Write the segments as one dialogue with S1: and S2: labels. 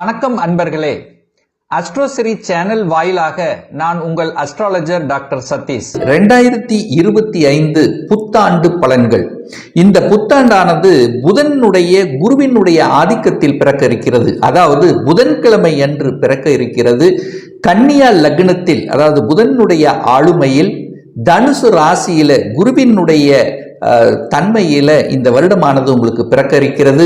S1: வணக்கம் அன்பர்களே. அஸ்ட்ரோசிரி சேனல் வாயிலாக நான் உங்கள் அஸ்ட்ராலஜர் டாக்டர் சதீஷ்.
S2: ரெண்டாயிரத்தி இருபத்தி ஐந்து புத்தாண்டு பலன்கள். இந்த புத்தாண்டானது புதனுடைய குருவினுடைய ஆதிக்கத்தில் பிறக்க இருக்கிறது அதாவது புதன்கிழமை அன்று பிறக்க இருக்கிறது கன்னியா லக்னத்தில் அதாவது புதனுடைய ஆளுமையில் தனுசு ராசியில குருவினுடைய தன்மையில் இந்த வருடமானது உங்களுக்கு பிறக்க இருக்கிறது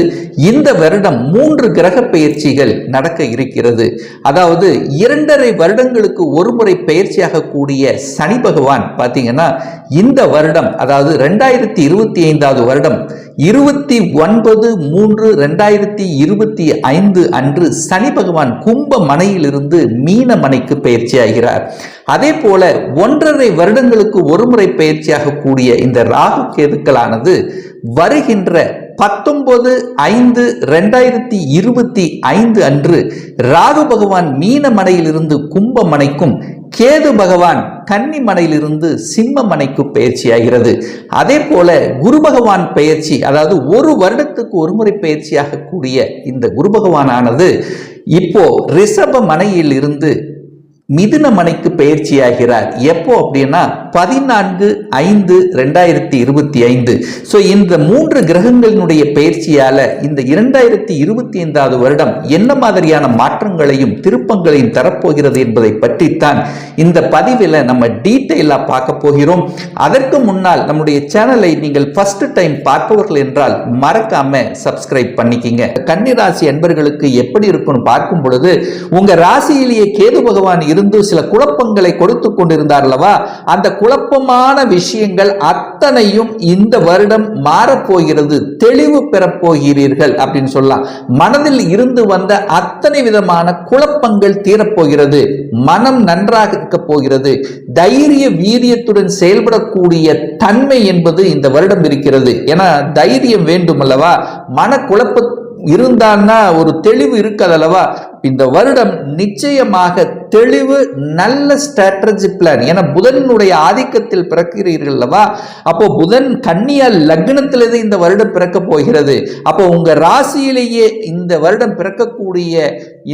S2: இந்த வருடம் மூன்று கிரக பயிற்சிகள் நடக்க இருக்கிறது. அதாவது இரண்டரை வருடங்களுக்கு ஒரு முறை பெயர்ச்சியாக கூடிய சனி பகவான் பார்த்தீங்கன்னா இந்த வருடம் அதாவது ரெண்டாயிரத்தி இருபத்தி ஐந்தாவது வருடம் இருபத்தி ஒன்பது மூன்று ரெண்டாயிரத்தி இருபத்தி ஐந்து அன்று சனி பகவான் கும்ப மனையிலிருந்து மீன மனைக்கு பயிற்சியாகிறார் அதே போல ஒன்றரை வருடங்களுக்கு ஒருமுறை பயிற்சியாக கூடிய இந்த ராகு கேதுக்களானது வருகின்ற பத்தொன்பது ஐந்து ரெண்டாயிரத்தி இருபத்தி ஐந்து அன்று ராகு பகவான் மீனமனையிலிருந்து கும்பமனைக்கும் கேது பகவான் கன்னிமனையிலிருந்து சிம்மமனைக்கு பயிற்சியாகிறது. அதே போல குரு பகவான் பெயர்ச்சி அதாவது ஒரு வருடத்துக்கு ஒருமுறை பயிற்சியாக கூடிய இந்த குரு பகவானானது இப்போ ரிஷப மனையில் இருந்து மிதுன மனைக்கு பயிற்சியாகிறார். எப்போ அப்படின்னா பதினான்கு ஐந்து ரெண்டாயிரத்தி இருபத்தி ஐந்து. ஸோ இந்த மூன்று கிரகங்களினுடைய பயிற்சியால் இந்த இரண்டாயிரத்தி இருபத்தி ஐந்தாவது வருடம் என்ன மாதிரியான மாற்றங்களையும் திருப்பங்களையும் தரப்போகிறது என்பதை பற்றித்தான் இந்த பதிவில் நம்ம டீட்டெயிலாக பார்க்க போகிறோம். அதற்கு முன்னால் நம்முடைய சேனலை நீங்கள் ஃபர்ஸ்ட் டைம் பார்ப்பவர்கள் என்றால் மறக்காம சப்ஸ்கிரைப் பண்ணிக்கிங்க. கன்னிராசி அன்பர்களுக்கு எப்படி இருக்கும்னு பார்க்கும் பொழுது உங்க ராசியிலேயே கேது பகவான் இருந்து சில குழப்பங்களை கொடுத்து கொண்டிருந்தார் அல்லவா? அந்த குழப்பமான விஷயங்கள் அத்தனையும் இந்த வருடம் மாறப்போகிறது தெளிவு பெறப்போகிறீர்கள் அப்படின்னு சொல்லலாம். மனதில் இருந்து வந்த அத்தனை விதமான குழப்பங்கள் தீரப்போகிறது மனம் நன்றாக இருக்க போகிறது தைரிய வீரியத்துடன் செயல்படக்கூடிய தன்மை என்பது இந்த வருடம் இருக்கிறது. ஏன்னா தைரியம் வேண்டும் அல்லவா மன குழப்ப இருந்தான்னா ஒரு தெளிவு இருக்காது அல்லவா இந்த வருடம் நிச்சயமாக தெளிவு நல்ல ஸ்ட்ராட்டஜி பிளான் ஏன்னா புதனுடைய ஆதிக்கத்தில் பிறக்கிறீர்கள் அல்லவா? அப்போ புதன் கன்னியா லக்னத்திலிருந்து இந்த வருடம் பிறக்க போகிறது. அப்போ உங்க ராசியிலேயே இந்த வருடம் பிறக்கக்கூடிய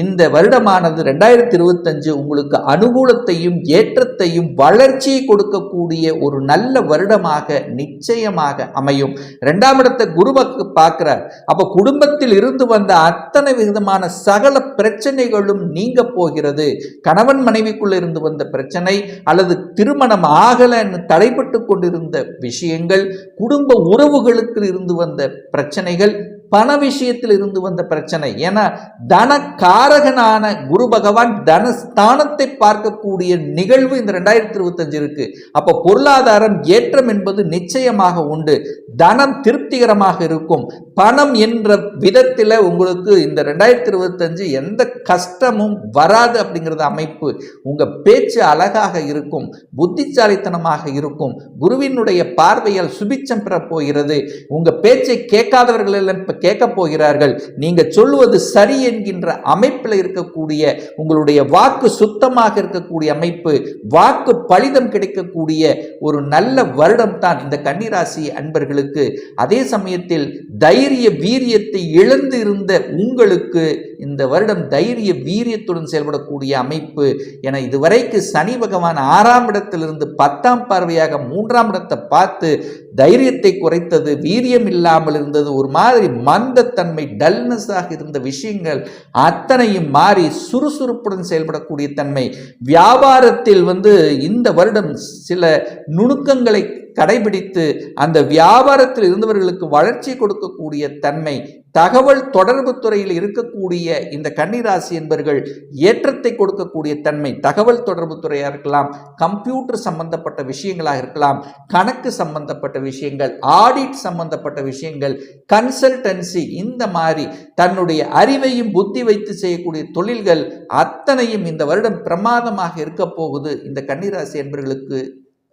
S2: இந்த வருடமானது ரெண்டாயிரத்தி இருபத்தஞ்சு உங்களுக்கு அனுகூலத்தையும் ஏற்றத்தையும் வளர்ச்சியை கொடுக்கக்கூடிய ஒரு நல்ல வருடமாக நிச்சயமாக அமையும். ரெண்டாம் இடத்தை குருவக்கு பார்க்கிறார். அப்போ குடும்பத்தில் இருந்து வந்த அத்தனை விதமான சகல பிரச்சனைகளும் நீங்க போகிறது. கணவன் மனைவிக்குள்ள இருந்து வந்த பிரச்சனை அல்லது திருமணம் ஆகலன்னு தடைப்பட்டு கொண்டிருந்த விஷயங்கள் குடும்ப உறவுகளுக்கு இருந்து வந்த பிரச்சனைகள் பண விஷயத்தில் இருந்து வந்த பிரச்சனை. ஏன்னா தனக்காரகனான குரு பகவான் தனஸ்தானத்தை பார்க்கக்கூடிய நிகழ்வு இந்த ரெண்டாயிரத்தி இருபத்தஞ்சு இருக்கு. அப்போ பொருளாதாரம் ஏற்றம் என்பது நிச்சயமாக உண்டு. தனம் திருப்திகரமாக இருக்கும். பணம் என்ற விதத்தில் உங்களுக்கு இந்த ரெண்டாயிரத்தி இருபத்தஞ்சு எந்த கஷ்டமும் வராது அப்படிங்கிறது அமைப்பு. உங்க பேச்சு அழகாக இருக்கும். புத்திசாலித்தனமாக இருக்கும். குருவினுடைய பார்வையால் சுபிச்சம் பெறப் போகிறது. உங்க பேச்சை கேட்காதவர்கள் எல்லாம் இப்ப கேட்க போகிறார்கள் நீங்க சொல்லுவது சரி என்கின்ற அமைப்பில் இருக்கக்கூடிய உங்களுடைய வாக்கு சுத்தமாக இருக்கக்கூடிய அமைப்பு வாக்கு பலிதம் கிடைக்கக்கூடிய ஒரு நல்ல வருடம் தான் இந்த கன்னிராசி அன்பர்களுக்கு. அதே சமயத்தில் தைரிய வீரியத்தை இழந்து இருந்த உங்களுக்கு இந்த வருடம் தைரிய வீரியத்துடன் செயல்படக்கூடிய அமைப்பு என இதுவரைக்கு சனி பகவான் ஆறாம் இடத்திலிருந்து பத்தாம் பார்வையாக மூன்றாம் இடத்தை பார்த்து தைரியத்தை குறைத்தது வீரியம் இல்லாமல் இருந்தது ஒரு மாதிரி மந்தத்தன்மை டல்னஸாக இருந்த விஷயங்கள் அத்தனையும் மாறி சுறுசுறுப்புடன் செயல்படக்கூடிய தன்மை. வியாபாரத்தில் வந்து இந்த வருடம் சில நுணுக்கங்களை கடைபிடித்து அந்த வியாபாரத்தில் இருந்தவர்களுக்கு வளர்ச்சி கொடுக்கக்கூடிய தன்மை தகவல் தொடர்பு துறையில் இருக்கக்கூடிய இந்த கன்னிராசி என்பர்கள் ஏற்றத்தை கொடுக்கக்கூடிய தன்மை தகவல் தொடர்பு துறையாக இருக்கலாம் கம்ப்யூட்டர் சம்பந்தப்பட்ட விஷயங்களாக இருக்கலாம் கணக்கு சம்பந்தப்பட்ட விஷயங்கள் ஆடிட் சம்பந்தப்பட்ட விஷயங்கள் கன்சல்டன்சி இந்த மாதிரி தன்னுடைய அறிவையும் புத்தி வைத்து செய்யக்கூடிய தொழில்கள் அத்தனையும் இந்த வருடம் பிரமாதமாக இருக்க போகுது இந்த கன்னிராசி என்பர்களுக்கு.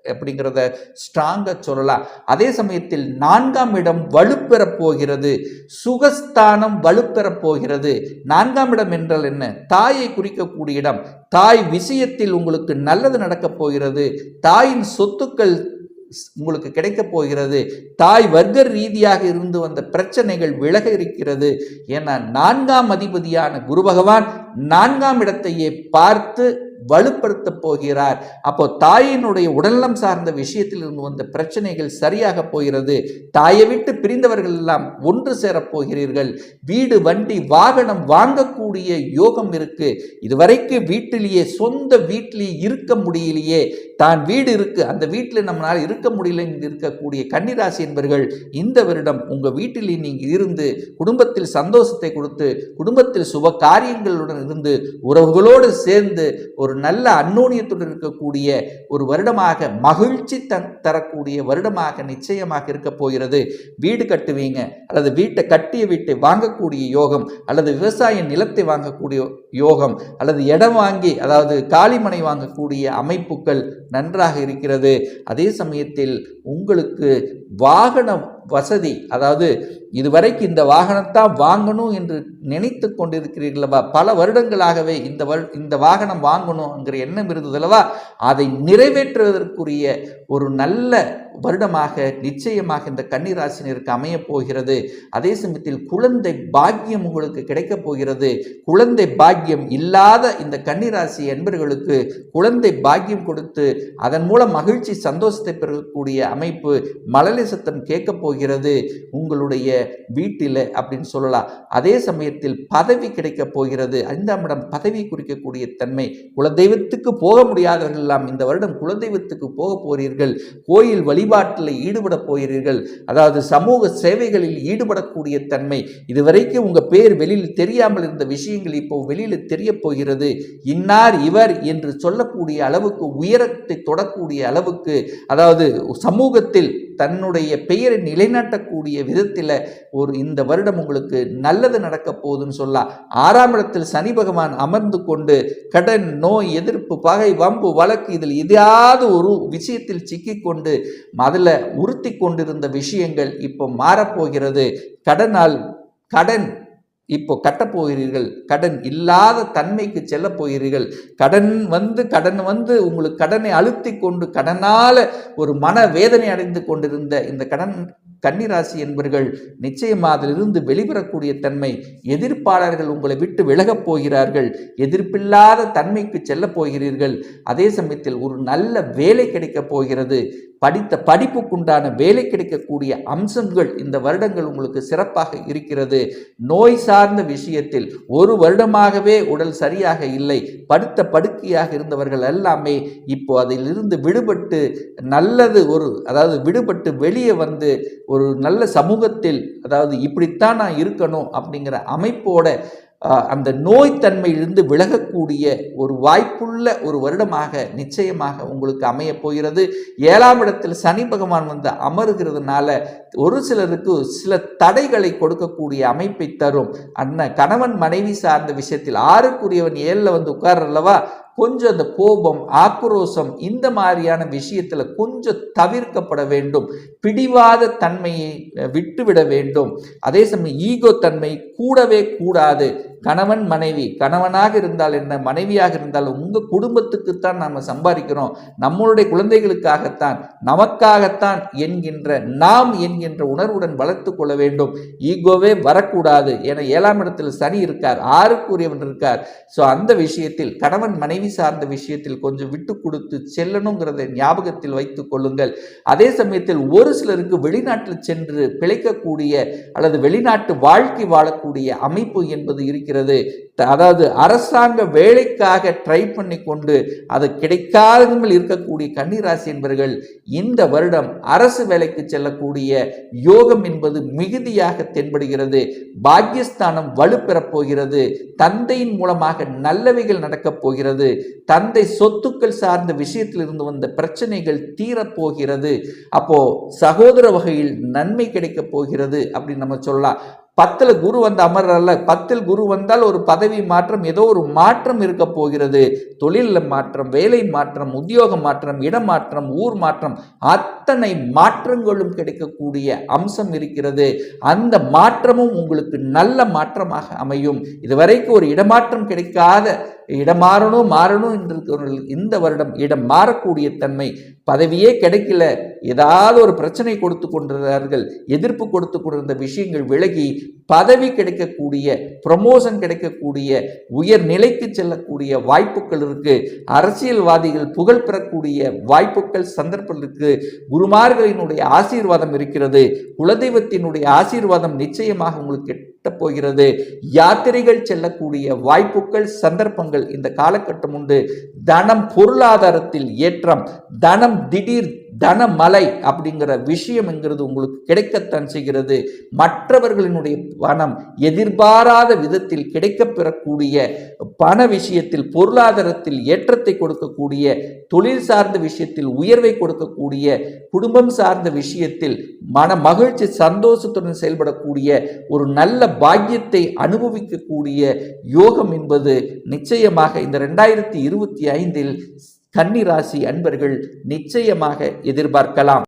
S2: அப்படிங்கிறத ஸ்ட்ராங்காக சொல்லலாம். அதே சமயத்தில் நான்காம் இடம் வலுப்பெறப் போகிறது. சுகஸ்தானம் வலுப்பெறப் போகிறது. நான்காம் இடம் என்றால் என்ன? தாயை குறிக்கக்கூடிய இடம். தாய் விஷயத்தில் உங்களுக்கு நல்லது நடக்கப் போகிறது. தாயின் சொத்துக்கள் உங்களுக்கு கிடைக்கப் போகிறது. தாய் வர்க்க ரீதியாக இருந்து வந்த பிரச்சனைகள் விலக இருக்கிறது. என நான்காம் அதிபதியான குரு பகவான் நான்காம் இடத்தையே பார்த்து வலுப்படுத்த போகிறார். அப்போ தாயினுடைய உடல்நலம் சார்ந்த விஷயத்தில் இருந்து வந்த பிரச்சனைகள் சரியாக போகிறது. தாயை விட்டு பிரிந்தவர்கள் எல்லாம் ஒன்று சேரப் போகிறீர்கள். வீடு வண்டி வாகனம் வாங்கக்கூடிய யோகம் இருக்கு. இதுவரைக்கும் வீட்டிலேயே சொந்த வீட்டிலேயே இருக்க முடியலையே. தான் வீடு இருக்கு. அந்த வீட்டில் நம்மளால் இருக்க முடியல இருக்கக்கூடிய கன்னிராசி என்பர்கள் இந்த வருடம் உங்க வீட்டில் நீங்கள் இருந்து குடும்பத்தில் சந்தோஷத்தை கொடுத்து குடும்பத்தில் சுப காரியங்களுடன் இருந்து உறவுகளோடு சேர்ந்து ஒரு நல்ல அன்னோனியத்துடன் இருக்கக்கூடிய ஒரு வருடமாக மகிழ்ச்சி த தரக்கூடிய வருடமாக நிச்சயமாக இருக்க போகிறது. வீடு கட்டுவீங்க அல்லது வீட்டை கட்டிய வீட்டை வாங்கக்கூடிய யோகம் அல்லது விவசாய நிலத்தை வாங்கக்கூடிய யோகம் அல்லது இடம் வாங்கி அதாவது காலிமனை வாங்கக்கூடிய அமைப்புகள் நன்றாக இருக்கிறது. அதே சமயத்தில் உங்களுக்கு வாகனம் வசதி அதாவது இதுவரைக்கும் இந்த வாகனத்தான் வாங்கணும் என்று நினைத்து கொண்டிருக்கிறீர்களவா? பல வருடங்களாகவே இந்த வரு இந்த வாகனம் வாங்கணுங்கிற எண்ணம் இருந்ததல்லவா? அதை நிறைவேற்றுவதற்குரிய ஒரு நல்ல வருடமாக நிச்சயமாக இந்த கன்னிராசினருக்கு அமையப் போகிறது. அதே சமயத்தில் குழந்தை பாக்கியம் உங்களுக்கு கிடைக்கப் போகிறது. குழந்தை பாக்கியம் இல்லாத இந்த கன்னிராசி என்பர்களுக்கு குழந்தை பாக்கியம் கொடுத்து அதன் மூலம் மகிழ்ச்சி சந்தோஷத்தை பெறக்கூடிய அமைப்பு மழலை சத்தம் கேட்கப் போகிறது. உங்களுடைய வீட்டில் அப்படின்னு சொல்லலாம். அதே சமயத்தில் பதவி கிடைக்கப் போகிறது. ஐந்தாம் இடம் பதவி குறிக்கக்கூடிய தன்மை. குலதெய்வத்துக்கு போக முடியாதவர்கள் எல்லாம் இந்த வருடம் குலதெய்வத்துக்கு போக போகிறீர்கள் கோயில் வழிபாட்டில் ஈடுபட போகிறீர்கள். அதாவது சமூக சேவைகளில் ஈடுபடக்கூடிய தன்மை. இதுவரைக்கும் உங்கள் பேர் வெளியில் தெரியாமல் இருந்த விஷயங்கள் இப்போ வெளியில் தெரிய போகிறது. இன்னார் இவர் என்று சொல்லக்கூடிய அளவுக்கு உயரத்தை தொடக்கூடிய அளவுக்கு அதாவது சமூகத்தில் தன்னுடைய பெயரை நிலைநாட்டக்கூடிய விதத்தில் ஒரு இந்த வருடம் உங்களுக்கு நல்லது நடக்க போகுதுன்னு சொல்லலாம் ஆறாம் இடத்தில் சனி பகவான் அமர்ந்து கொண்டு கடன் நோய் எதிர்ப்பு பகை வம்பு வழக்கு இதில் எதையாவது ஒரு விஷயத்தில் சிக்கிக்கொண்டு அதில் உறுத்தி கொண்டிருந்த விஷயங்கள் இப்போ மாறப்போகிறது கடனால் கடன் இப்போ கட்டப்போகிறீர்கள். கடன் இல்லாத தன்மைக்கு செல்ல போகிறீர்கள் கடன் வந்து கடன் வந்து உங்களுக்கு கடனை அழுத்தி கொண்டு கடனால் ஒரு மன வேதனை அடைந்து கொண்டிருந்த இந்த கடன் கன்னிராசி என்பவர்கள் நிச்சயமா அதிலிருந்து வெளிவரக்கூடிய தன்மை எதிர்ப்பாளர்கள் உங்களை விட்டு விலகப் போகிறார்கள். எதிர்ப்பில்லாத தன்மைக்கு செல்ல போகிறீர்கள். அதே சமயத்தில் ஒரு நல்ல வேலை கிடைக்கப் போகிறது. படித்த படிப்புக்குண்டான வேலை கிடைக்கக்கூடிய அம்சங்கள் இந்த வருடங்கள் உங்களுக்கு சிறப்பாக இருக்கிறது. நோய் சார்ந்த விஷயத்தில் ஒரு வருடமாகவே உடல் சரியாக இல்லை. படுத்த படுக்கையாக இருந்தவர்கள் எல்லாமே இப்போ அதிலிருந்து விடுபட்டு நல்லது ஒரு அதாவது விடுபட்டு வெளியே வந்து ஒரு நல்ல சமூகத்தில் அதாவது இப்படித்தான் நான் இருக்கணும் அப்படிங்கிற அமைப்போட அந்த நோய்த்தன்மையிலிருந்து விலகக்கூடிய ஒரு வாய்ப்புள்ள ஒரு வருடமாக நிச்சயமாக உங்களுக்கு அமையப் போகிறது. ஏழாம் இடத்தில் சனி பகவான் வந்து அமருகிறதுனால ஒரு சிலருக்கு சில தடைகளை கொடுக்கக்கூடிய அமைப்பை தரும். அண்ணன் கணவன் மனைவி சார்ந்த விஷயத்தில் ஆறுக்குரியவன் ஏழில் வந்து உட்கார்றல்லவா? கொஞ்சம் அந்த கோபம் ஆக்ரோஷம் இந்த மாதிரியான விஷயத்தில் கொஞ்சம் தவிர்க்கப்பட வேண்டும். பிடிவாத தன்மையை விட்டுவிட வேண்டும். அதே சமயம் ஈகோ தன்மை கூடவே கூடாது. கணவன் மனைவி கணவனாக இருந்தால் என்ன மனைவியாக இருந்தால் உங்கள் குடும்பத்துக்குத்தான் நாம் சம்பாதிக்கிறோம். நம்மளுடைய குழந்தைகளுக்காகத்தான் நமக்காகத்தான் என்கின்ற நாம் என்கின்ற உணர்வுடன் வளர்த்து கொள்ள வேண்டும். ஈகோவே வரக்கூடாது. என ஏழாம் இடத்தில் சனி இருக்கார் ஆறுக்குரியவன் இருக்கார். ஸோ அந்த விஷயத்தில் கணவன் மனைவி சார்ந்த விஷயத்தில் கொஞ்சம் விட்டு கொடுத்து செல்லணுங்கிறத ஞாபகத்தில் வைத்துக் கொள்ளுங்கள். அதே சமயத்தில் ஒரு சிலருக்கு வெளிநாட்டில் சென்று பிழைக்கக்கூடிய அல்லது வெளிநாட்டு வாழ்க்கை வாழக்கூடிய அமைப்பு என்பது இருக்கிறது. அதாவது அரசாங்க வேலைக்காக ட்ரை பண்ணி கொண்டு அது கிடைக்காதவங்கள் இருக்கக்கூடிய கன்னிராசி என்பவர்கள் இந்த வருடம் அரசு வேலைக்கு செல்லக்கூடிய யோகம் என்பது மிகுதியாக தென்படுகிறது. பாக்கியஸ்தானம் வலுப்பெறப் போகிறது. தந்தையின் மூலமாக நல்லவைகள் நடக்கப் போகிறது. தந்தை சொத்துக்கள் சார்ந்த விஷயத்தில் இருந்து வந்த பிரச்சனைகள் தீரப்போகிறது அப்போ சகோதர வகையில் நன்மை கிடைக்கப் போகிறது அப்படின்னு நம்ம சொல்லலாம். பத்தில் குரு வந்து அமர்றல பத்தில் குரு வந்தால் ஒரு பதவி மாற்றம் ஏதோ ஒரு மாற்றம் இருக்க போகிறது. தொழிலில் மாற்றம் வேலை மாற்றம் உத்தியோக மாற்றம் இடமாற்றம் ஊர் மாற்றம் அத்தனை மாற்றங்களும் கிடைக்கக்கூடிய அம்சம் இருக்கிறது. அந்த மாற்றமும் உங்களுக்கு நல்ல மாற்றமாக அமையும். இதுவரைக்கும் ஒரு இடமாற்றம் கிடைக்காத இடம் மாறணும் மாறணும் என்று இந்த வருடம் இடம் மாறக்கூடிய தன்மை பதவியே கிடைக்கல. ஏதாவது ஒரு பிரச்சனை கொடுத்து கொண்டிருந்தார்கள் எதிர்ப்பு கொடுத்து கொண்டிருந்த விஷயங்கள் விலகி பதவி கிடைக்கக்கூடிய ப்ரமோஷன் கிடைக்கக்கூடிய உயர் நிலைக்கு செல்லக்கூடிய வாய்ப்புகள் இருக்கு. அரசியல்வாதிகள் புகழ் பெறக்கூடிய வாய்ப்புகள் சந்தர்ப்பம் இருக்கு. குருமார்களினுடைய ஆசீர்வாதம் இருக்கிறது. குலதெய்வத்தினுடைய ஆசீர்வாதம் நிச்சயமாக உங்களுக்கு கிட்டப் போகிறது. யாத்திரைகள் செல்லக்கூடிய வாய்ப்புகள் சந்தர்ப்பங்கள் இந்த காலகட்டம் உண்டு. தனம் பொருளாதாரத்தில் ஏற்றம் தனம் திடீர் தனமலை அப்படிங்கிற விஷயம்ங்கிறது உங்களுக்கு கிடைக்கத்தான் செய்கிறது. மற்றவர்களினுடைய பணம் எதிர்பாராத விதத்தில் கிடைக்கப்பெறக்கூடிய பண விஷயத்தில் பொருளாதாரத்தில் ஏற்றத்தை கொடுக்கக்கூடிய தொழில் சார்ந்த விஷயத்தில் உயர்வை கொடுக்கக்கூடிய குடும்பம் சார்ந்த விஷயத்தில் மன மகிழ்ச்சி சந்தோஷத்துடன் செயல்படக்கூடிய ஒரு நல்ல பாக்கியத்தை அனுபவிக்கக்கூடிய யோகம் என்பது நிச்சயமாக இந்த ரெண்டாயிரத்தி இருபத்தி ஐந்தில் கன்னிராசி அன்பர்கள் நிச்சயமாக எதிர்பார்க்கலாம்.